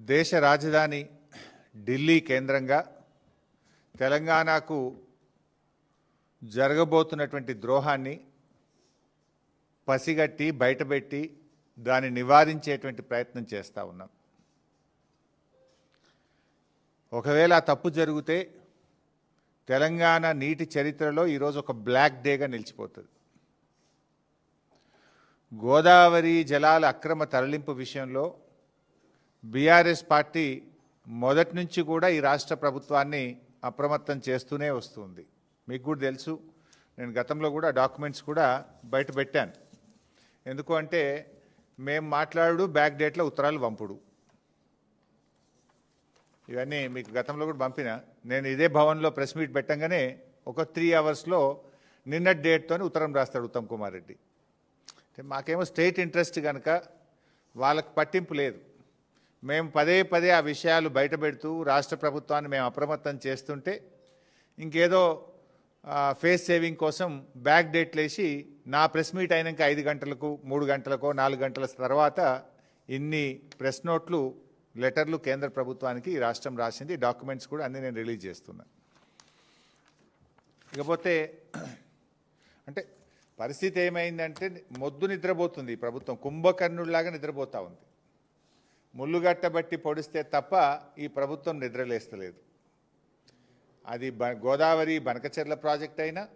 దేశ రాజధాని ఢిల్లీ కేంద్రంగా తెలంగాణకు జరగబోతున్నటువంటి ద్రోహాన్ని పసిగట్టి బయటపెట్టి దాన్ని నివారించేటువంటి ప్రయత్నం చేస్తూ ఉన్నాం. ఒకవేళ తప్పు జరిగితే తెలంగాణ నీటి చరిత్రలో ఈరోజు ఒక బ్లాక్ డేగా నిలిచిపోతుంది. గోదావరి జలాల అక్రమ తరలింపు విషయంలో బీఆర్ఎస్ పార్టీ మొదటి నుంచి కూడా ఈ రాష్ట్ర ప్రభుత్వాన్ని అప్రమత్తం చేస్తూనే వస్తుంది. మీకు కూడా తెలుసు నేను గతంలో కూడా డాక్యుమెంట్స్ కూడా బయట పెట్టాను. ఎందుకు అంటే మేము మాట్లాడు బ్యాక్ డేట్లో ఉత్తరాలు పంపుడు. ఇవన్నీ మీకు గతంలో కూడా పంపిన. నేను ఇదే భవన్లో ప్రెస్ మీట్ పెట్టంగానే ఒక త్రీ అవర్స్లో నిన్న డేట్తోనే ఉత్తరం రాస్తాడు ఉత్తమ్ కుమార్ రెడ్డి. అంటే మాకేమో స్టేట్ ఇంట్రెస్ట్ కనుక వాళ్ళకి పట్టింపు లేదు. మేము పదే పదే ఆ విషయాలు బయటపెడుతూ రాష్ట్ర ప్రభుత్వాన్ని మేము అప్రమత్తం చేస్తుంటే ఇంకేదో ఫేస్ సేవింగ్ కోసం బ్యాక్ డేట్ వేసి నా ప్రెస్ మీట్ అయినాక ఐదు గంటలకు మూడు గంటలకో నాలుగు గంటల తర్వాత ఇన్ని ప్రెస్ నోట్లు లెటర్లు కేంద్ర ప్రభుత్వానికి ఈ రాష్ట్రం రాసింది. డాక్యుమెంట్స్ కూడా అన్నీ నేను రిలీజ్ చేస్తున్నా. ఇకపోతే అంటే పరిస్థితి ఏమైందంటే మొద్దు నిద్రపోతుంది ప్రభుత్వం. కుంభకర్ణుడిలాగా నిద్రపోతూ ఉంది. ముళ్ళుగట్టబట్టి పొడిస్తే తప్ప ఈ ప్రభుత్వం నిద్రలేస్తలేదు. అది బ గోదావరి బనకచెర్ల ప్రాజెక్ట్ అయినా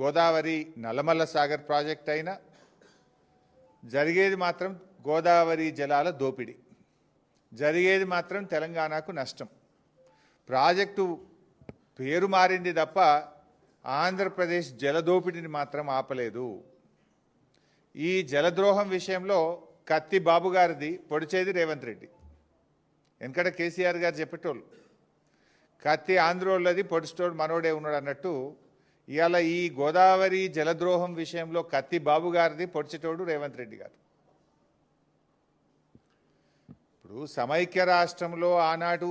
గోదావరి నల్లమల్ల సాగర్ ప్రాజెక్ట్ అయినా జరిగేది మాత్రం గోదావరి జలాల దోపిడీ. జరిగేది మాత్రం తెలంగాణకు నష్టం. ప్రాజెక్టు పేరు మారింది తప్ప ఆంధ్రప్రదేశ్ జలదోపిడిని మాత్రం ఆపలేదు. ఈ జలద్రోహం విషయంలో కత్తి బాబు గారిది పొడిచేది రేవంత్ రెడ్డి. వెనకట కేసీఆర్ గారు చెప్పేటోళ్ళు. కత్తి ఆంధ్రోళ్ళది పొడిచేటోడు మనోడే ఉన్నాడు అన్నట్టు ఇవాళ ఈ గోదావరి జలద్రోహం విషయంలో కత్తి బాబు గారిది పొడిచేటోడు రేవంత్ రెడ్డి గారు. ఇప్పుడు సమైక్య రాష్ట్రంలో ఆనాడు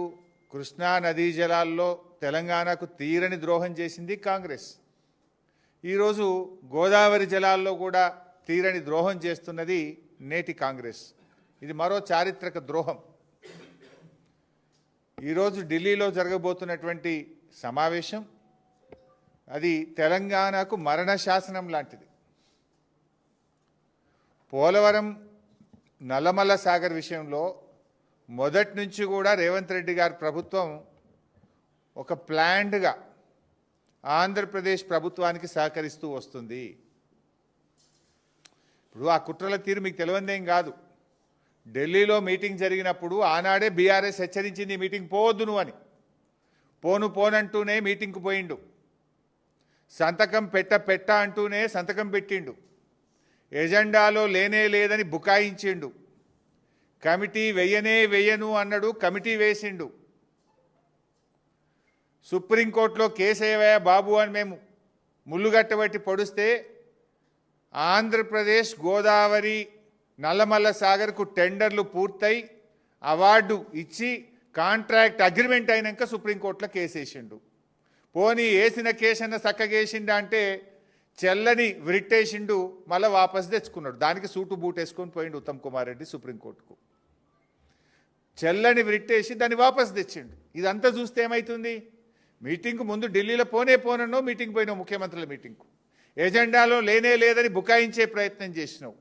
కృష్ణా నదీ జలాల్లో తెలంగాణకు తీరని ద్రోహం చేసింది కాంగ్రెస్. ఈరోజు గోదావరి జలాల్లో కూడా తీరని ద్రోహం చేస్తున్నది నేటి కాంగ్రెస్. ఇది మరో చారిత్రక ద్రోహం. ఈరోజు ఢిల్లీలో జరగబోతున్నటువంటి సమావేశం అది తెలంగాణకు మరణ శాసనం లాంటిది. పోలవరం నల్లమల్ల సాగర్ విషయంలో మొదటి నుంచి కూడా రేవంత్ రెడ్డి గారి ప్రభుత్వం ఒక ప్లాండ్గా ఆంధ్రప్రదేశ్ ప్రభుత్వానికి సహకరిస్తూ వస్తుంది. ఇప్పుడు ఆ కుట్రల తీరు మీకు తెలియందేం కాదు. ఢిల్లీలో మీటింగ్ జరిగినప్పుడు ఆనాడే బీఆర్ఎస్ హెచ్చరించింది మీటింగ్ పోవద్దు నువ్వు అని. పోను పోనంటూనే మీటింగ్కు పోయిండు. సంతకం పెట్ట పెట్ట అంటూనే సంతకం పెట్టిండు. ఎజెండాలో లేనే లేదని బుకాయించిండు. కమిటీ వెయ్యనే వెయ్యను అన్నాడు కమిటీ వేసిండు. సుప్రీంకోర్టులో కేసు బాబు అని మేము ముళ్ళుగట్టబట్టి పొడిస్తే ఆంధ్రప్రదేశ్ గోదావరి నల్లమల్ల సాగర్కు టెండర్లు పూర్తయి అవార్డు ఇచ్చి కాంట్రాక్ట్ అగ్రిమెంట్ అయినాక సుప్రీంకోర్టులో కేసేసిండు. పోనీ వేసిన కేసు అన్న చక్కగేసిండా అంటే చెల్లని విరిట్టేసిండు మళ్ళీ వాపస్ తెచ్చుకున్నాడు. దానికి సూటు బూట్ వేసుకొని పోయిండు ఉత్తమ్ కుమార్ రెడ్డి సుప్రీంకోర్టుకు. చెల్లని విరిట్టేసి దాన్ని వాపస్ తెచ్చిండు. ఇదంతా చూస్తే ఏమవుతుంది మీటింగ్కు ముందు ఢిల్లీలో పోనే పోనన్నో మీటింగ్ పోయినావు ముఖ్యమంత్రుల మీటింగ్కు. ఎజెండాలో లేనే లేదని బుకాయించే ప్రయత్నం చేసినావు.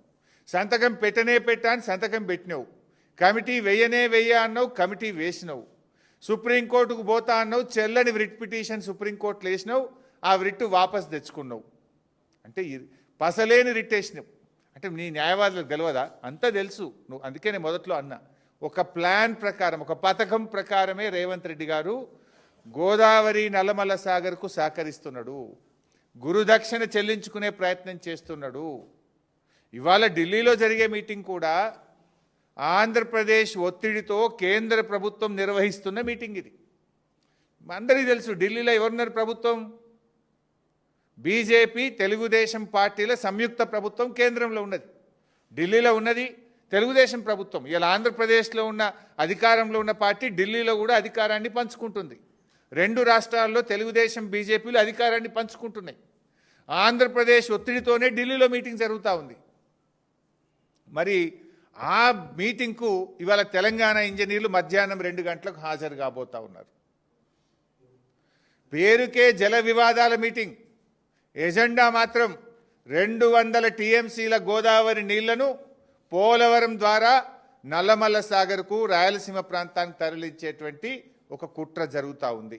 సంతకం పెట్టనే పెట్టా అని సంతకం పెట్టినావు. కమిటీ వెయ్యనే వెయ్య అన్నావు కమిటీ వేసినావు. సుప్రీంకోర్టుకు పోతా అన్నావు చెల్లని రిట్ పిటిషన్ సుప్రీంకోర్టులో వేసినావు ఆ రిట్టు వాపస్ తెచ్చుకున్నావు. అంటే పసలేని రిట్ వేసినావు. అంటే నీ న్యాయవాదులకు తెలియదా అంతా తెలుసు. నువ్వు అందుకే నేను మొదట్లో అన్నా. ఒక ప్లాన్ ప్రకారం ఒక పథకం ప్రకారమే రేవంత్ రెడ్డి గారు గోదావరి నల్లమల్ల సాగర్కు సహకరిస్తున్నాడు. గురుదక్షిణ చెల్లించుకునే ప్రయత్నం చేస్తున్నాడు. ఇవాళ ఢిల్లీలో జరిగే మీటింగ్ కూడా ఆంధ్రప్రదేశ్ ఒత్తిడితో కేంద్ర ప్రభుత్వం నిర్వహిస్తున్న మీటింగ్ ఇది. అందరికీ తెలుసు ఢిల్లీలో ఎవరున్నారు ప్రభుత్వం? బీజేపీ తెలుగుదేశం పార్టీల సంయుక్త ప్రభుత్వం కేంద్రంలో ఉన్నది. ఢిల్లీలో ఉన్నది తెలుగుదేశం ప్రభుత్వం. ఇలా ఆంధ్రప్రదేశ్లో ఉన్న అధికారంలో ఉన్న పార్టీ ఢిల్లీలో కూడా అధికారాన్ని పంచుకుంటుంది. రెండు రాష్ట్రాల్లో తెలుగుదేశం బీజేపీలు అధికారాన్ని పంచుకుంటున్నాయి. ఆంధ్రప్రదేశ్ ఒత్తిడితోనే ఢిల్లీలో మీటింగ్ జరుగుతూ ఉంది. మరి ఆ మీటింగ్కు ఇవాళ తెలంగాణ ఇంజనీర్లు మధ్యాహ్నం రెండు గంటలకు హాజరు కాబోతా ఉన్నారు. పేరుకే జల వివాదాల మీటింగ్. ఎజెండా మాత్రం రెండు వందల టీఎంసీల గోదావరి నీళ్ళను పోలవరం ద్వారా నల్లమల్ల సాగర్కు రాయలసీమ ప్రాంతానికి తరలించేటువంటి ఒక కుట్ర జరుగుతూ ఉంది.